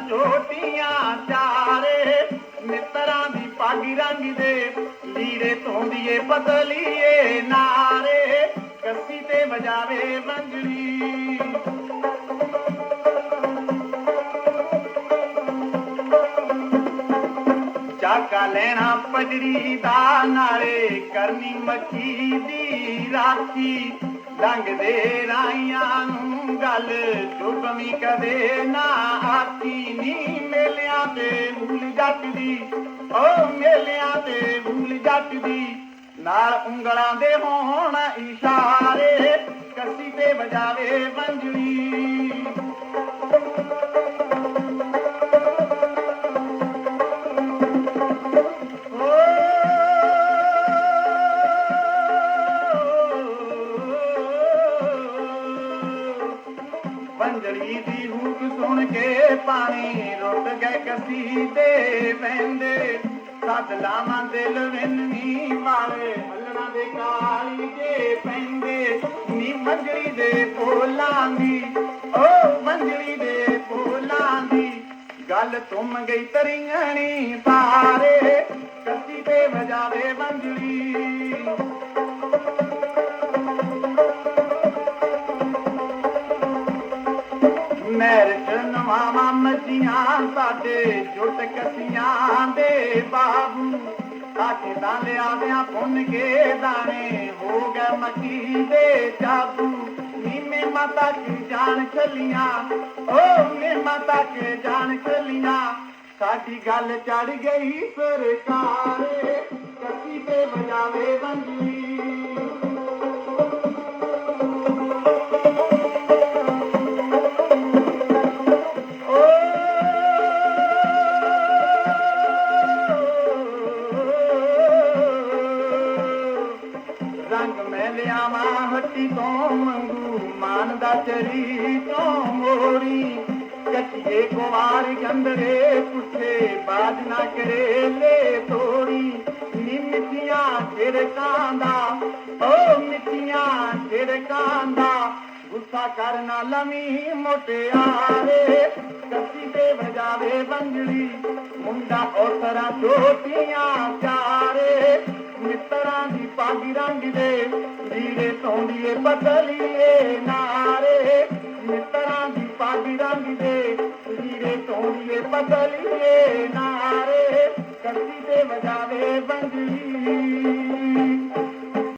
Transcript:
ਛੱਲੀਆਂ ਚਾਰੇ, ਮਿੱਤਰਾਂ ਦੀ ਪਾਗੀ ਰੰਗ ਦੇ ਲੀੜੇ ਧੋਂਦੀਏ ਪਤਲੀਏ ਨਾਰੇ, ਕੱਸੀ ਤੇ ਵਜਾਵੇ ਵੰਜਲੀ ਚਾਕਾ ਲੈਣਾ ਪਜੜੀ ਦਾ ਨਾਲੇ ਕਰਨੀ ਮੱਕੀ ਦੀ ਰਾਖੀ। ਲੰਘਦੇ ਰਾਈਆਂ ਨੂੰ ਗੱਲ ਚੁੱਪਵੀਂ ਕਦੇ ਨਾ ਆਖੀ ਨੀ ਮੇਲਿਆਂ ਤੇ ਭੂਲ ਜੱਟ ਦੀ ਓ ਮੇਲਿਆਂ ਤੇ ਭੂਲ ਜੱਟ ਦੀ ਨਾਲ ਉਂਗਲਾਂ ਦੇ ਹੋਣ ਇਸ਼ਾਰੇ, ਕੱਸੀ ਤੇ ਵਜਾਵੇ ਵੰਜਲੀ ਬੰਜੜੀ ਦੀ ਹੂਕ ਸੁਣ ਕੇ ਪਾਣੀ ਰੁੱਟ ਗਏ ਕਸੀ ਦੇ ਪੈਂਦੇ ਸੱਤ ਲਾਵਾਂ ਦਿਲ ਵਿੰਨੀ ਵਾਲੇ ਹੱਲਣਾ ਦੇ ਕਾਲੀ ਦੇ ਪੈਂਦੇ। ਨੀ ਮੰਜੜੀ ਦੇ ਬੋਲਾਂ ਦੀ, ਓ ਮੰਜਲੀ ਦੇ ਬੋਲਾਂ ਦੀ। ਗੱਲ ਤੁਮ ਗਈ ਤਰੀਣੀ ਪਾਰੇ, ਕੱਸੀ ਤੇ ਵਜਾਵੇ ਮੰਜਲੀ। ਮੈਰਟ ਨਵਾਂ ਮੱਜੀਆਂ ਸਾਡੇ ਜੁੱਟ ਕਸੀਆਂ ਦੇ ਬਾਬੂ ਆਖੇ ਦਾ ਲਿਆਵਿਆਂ ਪੁੰਨ ਕੇ ਦਾਣੇ ਹੋ ਗਏ ਮੱਕੀ ਦੇ ਜਾਬੂ ਨੀਮੇ ਮਾਤਾ ਕੀ ਜਾਣ ਚੱਲੀਆਂ, ਓ ਮੇ ਮਾਤਾ ਕੇ ਜਾਣ ਚੱਲੀਆਂ। ਸਾਡੀ ਗੱਲ ਚੜ ਗਈ ਸਰਕਾਰੇ ਕੱਸੀ ਤੇ ਵਜਾਵੇ ਬੰਦੀ ਲਿਆਵਾਂ ਤੋਂ ਮੰਗੂ ਮਾਨ ਦਾ ਚਰੀ ਤੋਂ ਮੋਰੀ। ਕੱਚੇ ਕੁਵਾਰ ਗੰਦਰੇ ਪੁੱਠੇ, ਬਾਜ ਨਾ ਕਰੇ ਲੈ ਤੋੜੀ ਨੀ ਛਿੜਕਾਂ ਦਾ, ਓ ਮਿੱਠੀਆਂ ਛਿੜਕਾਂ ਦਾ। ਗੁੱਸਾ ਕਰਨਾ ਲਵੀ ਮੋਟਿਆਰੇ ਕੱਸੀ ਤੇ ਵਜਾਵੇ ਬੰਜੜੀ ਮੁੰਡਾ ਔਸਰਾ ਛੋਟੀਆਂ ਚਾਰੇ, ਮਿੱਤਰਾਂ ਦੀ ਪਾਗੀ ਰੰਗ ਦੇ ਲੀੜੇ ਧੋਂਦੀਏ ਪਤਲੀਏ ਨਾਰੇ ਮਿੱਤਰਾਂ ਦੀ ਪਾਗੀ ਰੰਗ ਦੇ ਲੀੜੇ ਧੋਂਦੀਏ ਪਤਲੀਏ ਨਾਰੇ ਕੱਸੀ ਤੇ ਵਜਾਵੇ ਬੰਜੜੀ